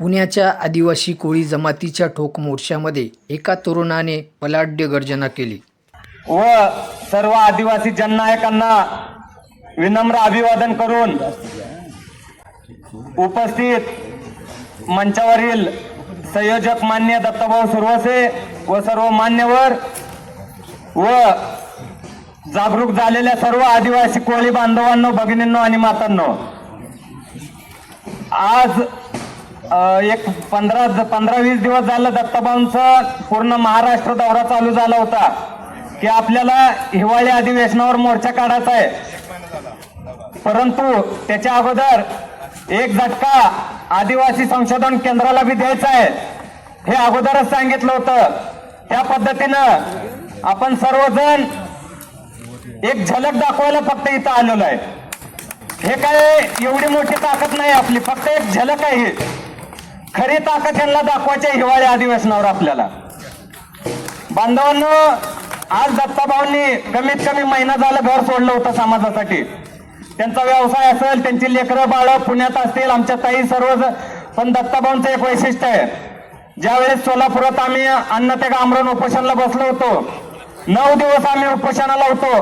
पुण्याच्या आदिवासी कोळी जमातीच्या ठोक मोर्चामध्ये एका तरुणाने बलाढ्य गर्जना केली. व सर्व आदिवासी जननायकांना विनम्र अभिवादन करून उपस्थित मंचावरील संयोजक मान्य दत्तभाऊ सुरवसे व सर्व मान्यवर व जागरूक झालेल्या सर्व आदिवासी कोळी बांधवांनो भगिनींनो आणि मातांनो आज एक पंधरा पंधरा वीस दिवस झालं दत्ताभाऊंचा पूर्ण महाराष्ट्र दौरा चालू झाला होता. की आपल्याला हिवाळी अधिवेशनावर मोर्चा काढायचा आहे. परंतु त्याच्या अगोदर एक झटका आदिवासी संशोधन केंद्राला बी द्यायचा आहे. हे अगोदरच सांगितलं होतं. त्या पद्धतीनं आपण सर्वजण एक झलक दाखवायला फक्त इथं आलेलो आहे. हे काय एवढी मोठी ताकद नाही आपली फक्त एक झलक आहे ही. खरी ताकद त्यांना दाखवायची आहे हिवाळी अधिवेशनावर आपल्याला. बांधवांनो आज दत्ताभाऊंनी कमीत कमी महिना झालं घर सोडलं होतं समाजासाठी. त्यांचा व्यवसाय असेल त्यांची लेकरं बाळ पुण्यात असतील आमच्या ताई सर्व पण दत्ताभाऊंचं एक वैशिष्ट्य आहे. ज्यावेळेस सोलापुरात आम्ही अन्न ते आमरण उपोषणाला बसलो होतो नऊ दिवस आम्ही उपोषणाला होतो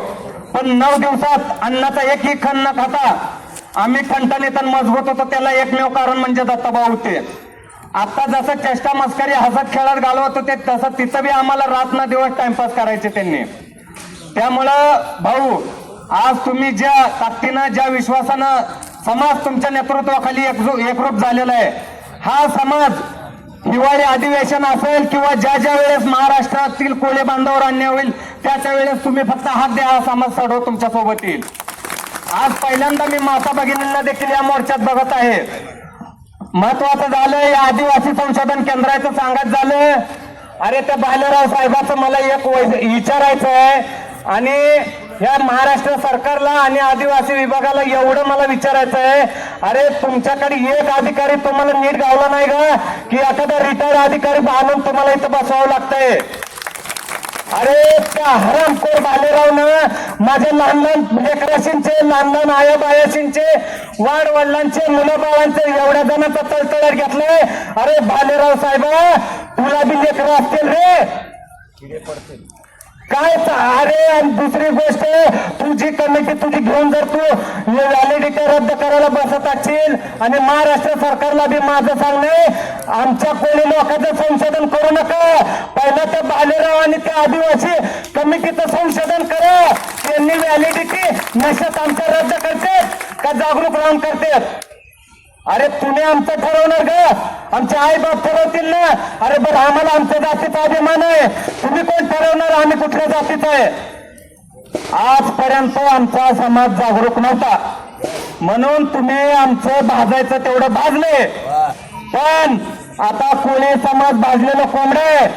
पण नऊ दिवसात अन्नाचा एकही खण न खाता आम्ही ठणठणीत मजबूत होतो त्याला एकमेव कारण म्हणजे दत्ताभाऊ होते. आता जसं चेष्टा मस्करी हसत खेळत घालवत होते तसं तिथं बी आम्हाला रात ना दिवस टाइमपास करायचे त्यांनी. त्यामुळं भाऊ आज तुम्ही ज्या ताकदीनं ज्या विश्वासानं समाज तुमच्या नेतृत्वाखाली एकरूप झालेला आहे हा समाज हिवाळी अधिवेशन असेल किंवा ज्या ज्या वेळेस महाराष्ट्रातील कोळे बांधावर अन्याय होईल त्याच्या वेळेस तुम्ही फक्त हात द्या हा समाज सर्व तुमच्यासोबत येईल. आज पहिल्यांदा मी माता भगिनींना देखील या मोर्चात बघत आहे. महत्वाचं झालं या आदिवासी संशोधन केंद्राचं सांगत झालं. अरे त्या भालेराव साहेबाचं मला एक विचारायचं आहे आणि या महाराष्ट्र सरकारला आणि आदिवासी विभागाला एवढं मला विचारायचं आहे अरे तुमच्याकडे एक अधिकारी तुम्हाला नीट गावला नाही का? की एखादा रिटायर्ड अधिकारी आणून तुम्हाला इथं बसवावं लागतंय. अरे त्या हरामखोर बालेरावनं माझ्या लहान लहान लेकराशींचे लहान लहान आया बायाशींचे वाड वडिलांचे मुलाबाळांचे एवढ्या जणांचा तळतळार घेतलाय. अरे बालेराव साहेब तुला बी लेकरं असतील रे. काय अरे आणि दुसरी गोष्ट तुझी कमिटी तुझी घेऊन जर तू व्हॅलिडिटी रद्द करायला बसत असशील आणि महाराष्ट्र सरकारला बी माझं सांगणे आमच्या कोणी लोकांचं संशोधन करू नका. पहिला तर बालेराव आणि त्या आदिवासी कमिटीचं संशोधन करा. त्यांनी व्हॅलिडिटी नशेत आमच्या रद्द करते का जागरूक राहून करते? अरे तुम्ही आमचं ठरवणार ग. आमचे आई बाप ठरवतील ना. अरे बरं आम्हाला आमच्या जातीचा अभिमान आहे. तुम्ही कोण ठरवणार? आम्ही कुठल्या जातीचा आहे? आजपर्यंत आमचा समाज जागरूक नव्हता. म्हणून तुम्ही आमचं भाजायचं तेवढं भाजले. पण आता कोणी समाज भाजलेलं कोंबडे आहे.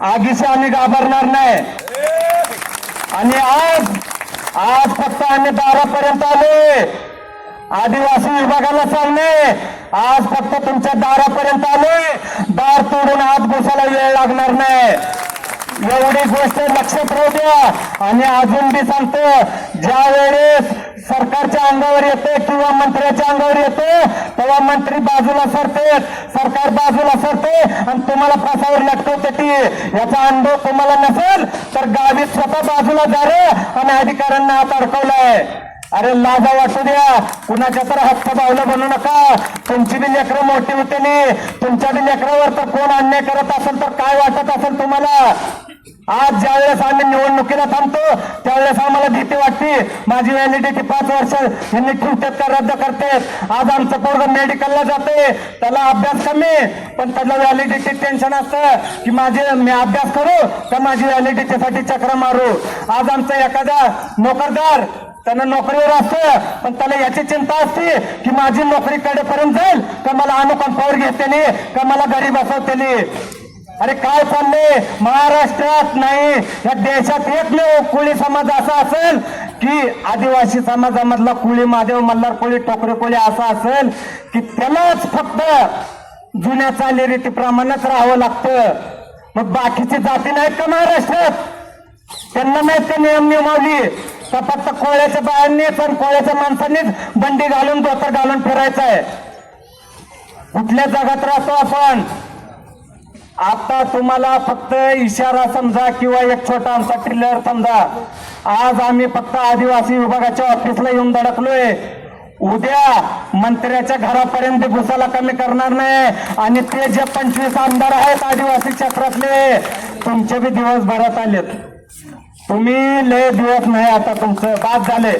आगीशी आम्ही घाबरणार नाही. आणि आज आज फक्त आम्ही दारापर्यंत आलोय. आदिवासी विभागाला सांगणे आज फक्त तुमच्या दारापर्यंत आलोय. दार तोडून आत घुसायला वेळ लागणार नाही. एवढी गोष्ट लक्षात राहू द्या. आणि अजून बी सांगतो ज्या वेळेस सरकारच्या अंगावर येते किंवा मंत्र्याच्या अंगावर येते तेव्हा मंत्री बाजूला सरते सरकार बाजूला सरते आणि तुम्हाला फासावर लटकवते ती. याचा अनुभव तुम्हाला नसेल तर गावी स्वतः बाजूला जा आणि अधिकाऱ्यांना हात अडकवलाय. अरे माझा वाटू द्या कुणाच्या तर हक्क पावलं बनू नका. तुमची बी लेकरं मोठी होते नाही तुमच्या बी लेकरावर तर कोण अन्याय करत असेल तर काय वाटत असेल तुम्हाला? आज ज्या वेळेस आम्ही निवडणुकीला थांबतो त्यावेळेस आम्हाला भीती वाटते. माझी व्हॅलिडिटी पाच वर्ष यांनी ठेवतात का रद्द करतात? आज आमचं पोरग मेडिकलला जाते त्याला अभ्यास कमी पण त्याला व्हॅलिडिटी टेन्शन असतं की माझे मी अभ्यास करू तर माझी व्हॅलिडिटीसाठी चक्र मारू? आज आमचा एखादा नोकरदार त्यांना नोकरीवर असतं पण त्याला याची चिंता असते की माझी नोकरी कडेपर्यंत जाईल का मला अनुकंपावर घेते का मला घरी बसवतेली अरे काय चाललंय? महाराष्ट्रात नाही या देशात एकमेव हो, कोळी समाज असा असेल की आदिवासी समाजामधला कुळी महादेव मल्हार कोळी टोकरे कोळी असा असेल की त्यालाच फक्त जुन्या चालीरीतीप्रमाणेच राहावं लागतं. मग बाकीची जाती नाहीत का महाराष्ट्रात? त्यांना नाहीत का नियम नियमावली तर फक्त कोळ्याच्या बायांनीच आणि कोळ्याच्या माणसांनीच बंडी घालून धोतर घालून फिरायचं आहे. कुठल्या जगात राहतो आपण? आता तुम्हाला फक्त इशारा समजा किंवा एक छोटा आमचा ट्रिलर समजा. आज आम्ही फक्त आदिवासी विभागाच्या ऑफिसला येऊन धडकलोय. उद्या मंत्र्याच्या घरापर्यंत घुसाला कमी करणार नाही. आणि ते जे पंचवीस आमदार आहेत आदिवासी क्षेत्रातले तुमचे बी दिवस भरात आलेत. तुम्ही लय दिवस नाही आता तुमचं बाद झाले.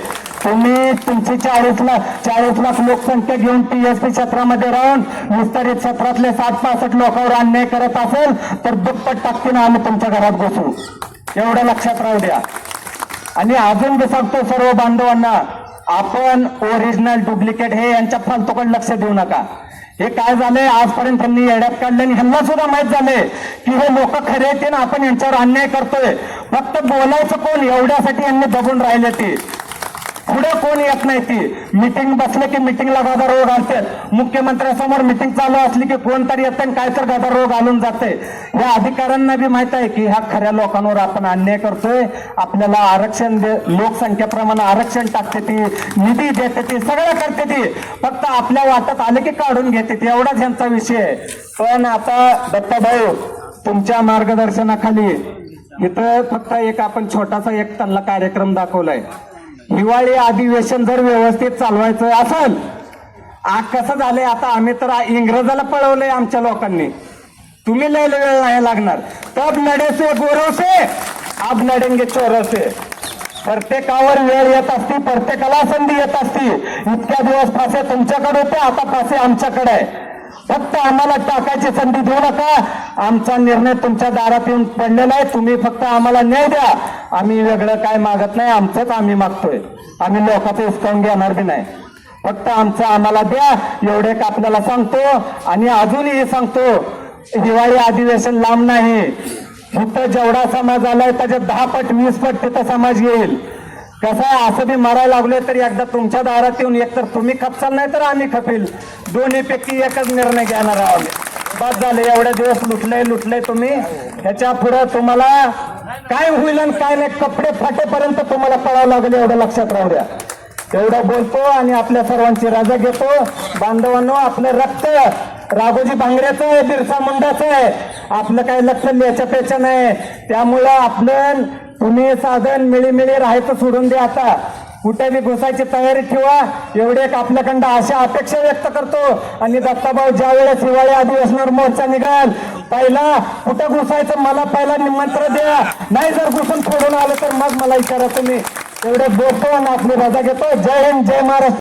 तुम्ही तुमची चाळीस लाख चाळीस लाख लोकसंख्या घेऊन टीएसपी क्षेत्रामध्ये राहून विस्तारित क्षेत्रातले सात पासष्ट लोकांवर अन्याय करत असेल तर दुप्पट टाकतीनं आम्ही तुमच्या घरात घुसू एवढं लक्षात राहू द्या. आणि अजून बी सांगतो सर्व बांधवांना आपण ओरिजिनल डुप्लिकेट हे यांच्या फालतूकडे लक्ष देऊ नका. हे काय झालंय? आजपर्यंत त्यांनी येड्यात काढले आणि ह्यांना सुद्धा माहीत झाले की हे लोक खरे आहेत ना आपण यांच्यावर अन्याय करतोय. फक्त बोलायचं कोण? एवढ्यासाठी यांनी दबून राहिले ते. पुढे कोण येत नाही ती? मिटिंग बसले की मिटिंगला गदा रोग आणतात मुख्यमंत्र्यासमोर मिटिंग चालू असली की कोणतरी येते आणि काय तर गदा रोग घालून जाते. या अधिकाऱ्यांना बी माहीत आहे की ह्या खऱ्या लोकांवर आपण अन्याय करतोय. आपल्याला आरक्षण दे लोकसंख्येप्रमाणे आरक्षण टाकते ती निधी देते ती सगळं करते ती. फक्त आपल्या वाटत आले की काढून घेते ती. एवढाच यांचा विषय आहे. पण आता दत्ताभाऊ तुमच्या मार्गदर्शनाखाली इथं फक्त एक आपण छोटासा एक त्यांना कार्यक्रम दाखवलाय. हिवाळी अधिवेशन जर व्यवस्थित चालवायचं असेल आ कसं झालंय आता आम्ही तर इंग्रजाला पळवलंय आमच्या लोकांनी. तुम्ही लय लय वेळ नाही लागणार. तब नडेसे गोरवसे अब नडेंगे चोरसे. प्रत्येकावर वेळ येत असती प्रत्येकाला संधी येत असती. इतक्या दिवस फासे तुमच्याकडे होते आता फासे आमच्याकडे आहे. फक्त आम्हाला टाकायची संधी देऊ नका. आमचा निर्णय तुमच्या दारात येऊन पडलेला आहे. तुम्ही फक्त आम्हाला न्याय द्या. आम्ही वेगळं काय मागत नाही. आमचंच आम्ही मागतोय. आम्ही लोकांचं हिसकावून घेणार बी नाही. फक्त आमचं आम्हाला द्या. एवढे का आपल्याला सांगतो? आणि अजूनही सांगतो दिवाळी अधिवेशन लांब नाही. इथं जेवढा समाज आलाय त्याच्यात दहा पट वीस पट तिथं समाज येईल. कसं आहे असं मी मारायला लागले तर एकदा तुमच्या दारात येऊन एकतर तुम्ही खपसाल नाही तर आम्ही खपील. दोन्ही पैकी एकच निर्णय घेणार आहोत बस झाले एवढे दिवस लुटले लुटले तुम्ही. ह्याच्या पुढे तुम्हाला काय होईल आणि काय नाही कपडे फाटेपर्यंत तुम्हाला पळावं लागेल एवढं लक्षात राहू द्या. एवढं बोलतो आणि आपल्या सर्वांची रजा घेतो. बांधवांनो आपलं रक्त राघोजी भांगऱ्याचं आहे बिरसा मुंडाचं आहे. आपलं काही लक्ष याच्यापेक्षा नाही. त्यामुळं आपलं तुम्ही साधन मिळीमिळी राहायचं सोडून दे आता. कुठे बी घुसायची तयारी ठेवा. एवढे एक आपल्याकडं अशा अपेक्षा व्यक्त करतो. आणि दत्ताभाऊ ज्या वेळेस हिवाळी अधिवेशनावर मोर्चा निघाल. पहिला कुठं घुसायचं मला पहिला निमंत्रण द्या. नाही जर घुसून फोडून आलं तर मग मला विचारा तुम्ही. एवढे बोलतो आणि आपली रजा घेतो. जय हिंद जय महाराष्ट्र.